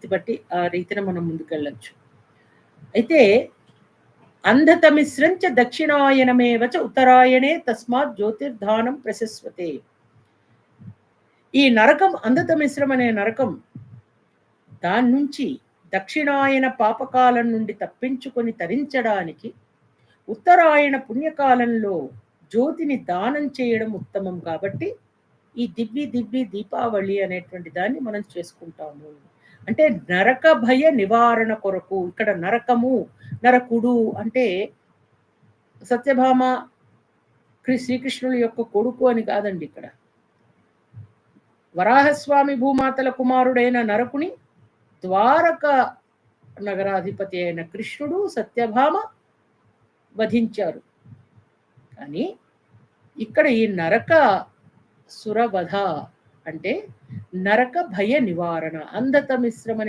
పరిస్థితి బట్టి ఆ రీతిన మనం ముందుకెళ్ళచ్చు. అయితే అంధతమిశ్రంచ దక్షిణాయనమేవ చ ఉత్తరాయణే తస్మాత్ జ్యోతిర్ధానం ప్రశస్వతే. ఈ నరకం అంధతమిశ్రం అనే నరకం దాని నుంచి దక్షిణాయన పాపకాలం నుండి తప్పించుకొని తరించడానికి ఉత్తరాయణ పుణ్యకాలంలో జ్యోతిని దానం చేయడం ఉత్తమం కాబట్టి ఈ దివ్య దివ్య దీపావళి అనేటువంటి దాన్ని మనం చేసుకుంటాము. అంటే నరక భయ నివారణ కొరకు ఇక్కడ నరకము నరకుడు అంటే సత్యభామ క్రి- శ్రీకృష్ణుల యొక్క కొడుకు అని కాదండి ఇక్కడ. వరాహస్వామి భూమాతల కుమారుడైన నరకుని ద్వారక నగరాధిపతి అయిన కృష్ణుడు సత్యభామ వధించారు. కానీ ఇక్కడ ఈ నరక సురవధ అంటే నరక భయ నివారణ అంధత మిశ్రమనే